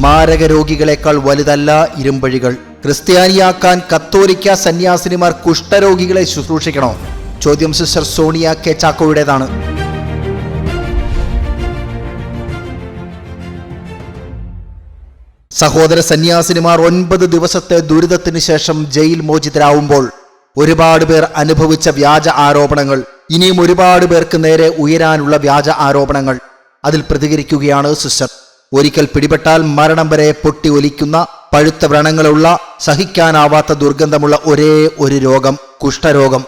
മാരക രോഗികളെക്കാൾ വലുതല്ല ഇരുമ്പഴികൾ. ക്രിസ്ത്യാനിയാക്കാൻ കത്തോലിക്ക സന്യാസിനിമാർ കുഷ്ഠരോഗികളെ ശുശ്രൂഷിക്കണോ. ചോദ്യം സിസ്റ്റർ സോണിയ കെ ചാക്കോയുടേതാണ്. സഹോദര സന്യാസിനിമാർ ഒൻപത് ദിവസത്തെ ദുരിതത്തിന് ശേഷം ജയിൽ മോചിതരാവുമ്പോൾ ഒരുപാട് പേർ അനുഭവിച്ച വ്യാജ ആരോപണങ്ങൾ ഇനിയും ഒരുപാട് പേർക്ക് നേരെ ഉയരാനുള്ള വ്യാജ ആരോപണങ്ങൾ അതിൽ പ്രതികരിക്കുകയാണ് സിസ്റ്റർ. ഒരിക്കൽ പിടിപെട്ടാൽ മരണം വരെ പൊട്ടി ഒലിക്കുന്ന പഴുത്ത വ്രണങ്ങളുള്ള സഹിക്കാനാവാത്ത ദുർഗന്ധമുള്ള ഒരേ ഒരു രോഗം കുഷ്ഠരോഗം.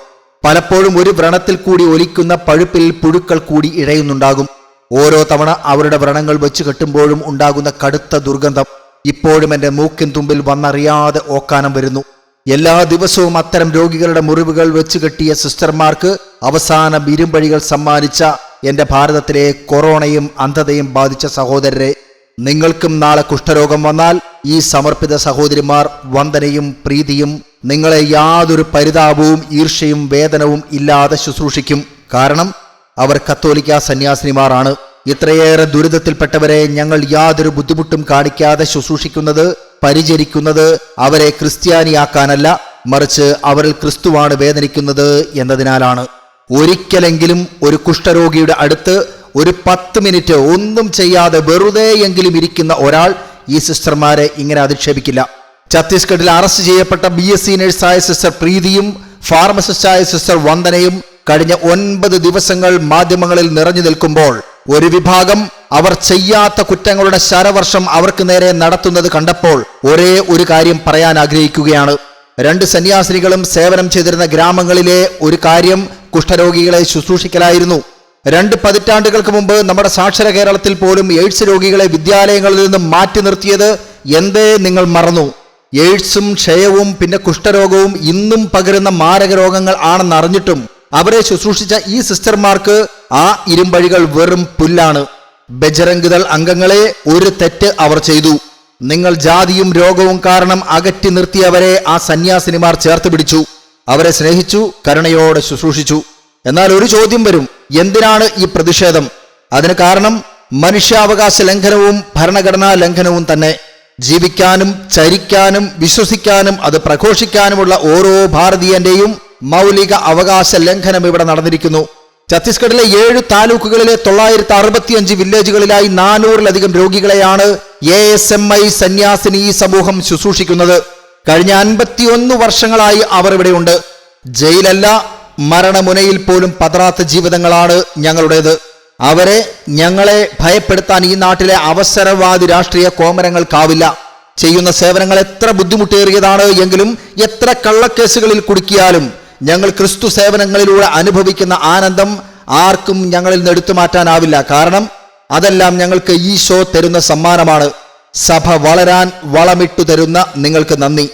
പലപ്പോഴും ഒരു വ്രണത്തിൽ കൂടി ഒലിക്കുന്ന പഴുപ്പിൽ പുഴുക്കൾ കൂടി ഇഴയുന്നുണ്ടാകും. ഓരോ തവണ അവരുടെ വ്രണങ്ങൾ വെച്ചു കെട്ടുമ്പോഴും ഉണ്ടാകുന്ന കടുത്ത ദുർഗന്ധം ഇപ്പോഴും എന്റെ മൂക്കിൻ തുമ്പിൽ വന്നറിയാതെ ഓക്കാനം വരുന്നു. എല്ലാ ദിവസവും അത്തരം രോഗികളുടെ മുറിവുകൾ വെച്ചു കെട്ടിയ സിസ്റ്റർമാർക്ക് അവസാന ഇരുമ്പഴികൾ സമ്മാനിച്ച എന്റെ ഭാരതത്തിലെ കൊറോണയും അന്ധതയും ബാധിച്ച സഹോദരരെ നിങ്ങൾക്കും നാളെ കുഷ്ഠരോഗം വന്നാൽ ഈ സമർപ്പിത സഹോദരിമാർ വന്ദനയും പ്രീതിയും നിങ്ങളെ യാതൊരു പരിതാപവും ഈർഷ്യയും വേദനവും ഇല്ലാതെ ശുശ്രൂഷിക്കും. കാരണം അവർ കത്തോലിക്ക സന്യാസിനിമാരാണ്. ഇത്രയേറെ ദുരിതത്തിൽപ്പെട്ടവരെ ഞങ്ങൾ യാതൊരു ബുദ്ധിമുട്ടും കാണിക്കാതെ ശുശ്രൂഷിക്കുന്നത് പരിചരിക്കുന്നത് അവരെ ക്രിസ്ത്യാനിയാക്കാനല്ല മറിച്ച് അവരിൽ ക്രിസ്തുവാണ് വേദനിക്കുന്നത് എന്നതിനാലാണ്. ഒരിക്കലെങ്കിലും ഒരു കുഷ്ഠരോഗിയുടെ അടുത്ത് ഒരു പത്ത് മിനിറ്റ് ഒന്നും ചെയ്യാതെ വെറുതെയെങ്കിലും ഇരിക്കുന്ന ഒരാൾ ഈ സിസ്റ്റർമാരെ ഇങ്ങനെ അധിക്ഷേപിക്കില്ല. ഛത്തീസ്ഗഡിൽ അറസ്റ്റ് ചെയ്യപ്പെട്ട ബി എസ് സി നഴ്സായ സിസ്റ്റർ പ്രീതിയും ഫാർമസിസ്റ്റായ സിസ്റ്റർ വന്ദനയും കഴിഞ്ഞ ഒൻപത് ദിവസങ്ങൾ മാധ്യമങ്ങളിൽ നിറഞ്ഞു നിൽക്കുമ്പോൾ ഒരു വിഭാഗം അവർ ചെയ്യാത്ത കുറ്റങ്ങളുടെ ശരവർഷം അവർക്ക് നേരെ നടത്തുന്നത് കണ്ടപ്പോൾ ഒരേ ഒരു കാര്യം പറയാൻ ആഗ്രഹിക്കുകയാണ്. രണ്ട് സന്യാസിനികളും സേവനം ചെയ്തിരുന്ന ഗ്രാമങ്ങളിലെ ഒരു കാര്യം കുഷ്ഠരോഗികളെ ശുശ്രൂഷിക്കലായിരുന്നു. രണ്ട് പതിറ്റാണ്ടുകൾക്ക് മുമ്പ് നമ്മുടെ സാക്ഷര കേരളത്തിൽ പോലും എയ്ഡ്സ് രോഗികളെ വിദ്യാലയങ്ങളിൽ നിന്ന് മാറ്റി നിർത്തിയത് എന്തേ നിങ്ങൾ മറന്നു? എയ്ഡ്സും ക്ഷയവും പിന്നെ കുഷ്ഠരോഗവും ഇന്നും പകരുന്ന മാരക രോഗങ്ങൾ ആണെന്ന് അറിഞ്ഞിട്ടും അവരെ ശുശ്രൂഷിച്ച ഈ സിസ്റ്റർമാർക്ക് ആ ഇരുമ്പഴികൾ വെറും പുല്ലാണ്. ബജരംഗിതൾ അംഗങ്ങളെ ഒരു തെറ്റ് അവർ ചെയ്തു. നിങ്ങൾ ജാതിയും രോഗവും കാരണം അകറ്റി നിർത്തിയവരെ ആ സന്യാസിനിമാർ ചേർത്ത് പിടിച്ചു. അവരെ സ്നേഹിച്ചു കരുണയോടെ ശുശ്രൂഷിച്ചു. എന്നാൽ ഒരു ചോദ്യം വരും. എന്തിനാണ് ഈ പ്രതിഷേധം? അതിന് കാരണം മനുഷ്യാവകാശ ലംഘനവും ഭരണഘടനാ ലംഘനവും തന്നെ ജീവിക്കാനും ചരിക്കാനും വിശ്വസിക്കാനും അത് പ്രഘോഷിക്കാനുമുള്ള ഓരോ ഭാരതീയന്റെയും മൗലിക അവകാശ ലംഘനം ഇവിടെ നടന്നിരിക്കുന്നു. ഛത്തീസ്ഗഡിലെ ഏഴ് താലൂക്കുകളിലെ തൊള്ളായിരത്തി അറുപത്തിയഞ്ച് വില്ലേജുകളിലായി നാനൂറിലധികം രോഗികളെയാണ് എ എസ് എം ഐ സന്യാസിനി സമൂഹം ശുശ്രൂഷിക്കുന്നത്. കഴിഞ്ഞ അൻപത്തിയൊന്ന് വർഷങ്ങളായി അവർ ഇവിടെയുണ്ട്. ജയിലല്ല മരണമുനയിൽ പോലും പതറാത്ത ജീവിതങ്ങളാണ് ഞങ്ങളുടേത്. അവരെ ഞങ്ങളെ ഭയപ്പെടുത്താൻ ഈ നാട്ടിലെ അവസരവാദി രാഷ്ട്രീയ കോമരങ്ങൾക്കാവില്ല. ചെയ്യുന്ന സേവനങ്ങൾ എത്ര ബുദ്ധിമുട്ടേറിയതാണ് എങ്കിലും എത്ര കള്ളക്കേസുകളിൽ കുടുക്കിയാലും ഞങ്ങൾ ക്രിസ്തു സേവനങ്ങളിലൂടെ അനുഭവിക്കുന്ന ആനന്ദം ആർക്കും ഞങ്ങളിൽ നിന്ന് എടുത്തു മാറ്റാനാവില്ല. കാരണം അതെല്ലാം ഞങ്ങൾക്ക് ഈശോ തരുന്ന സമ്മാനമാണ്. സഭ വളരാൻ വളമിട്ടു തരുന്ന നിങ്ങൾക്ക് നന്ദി.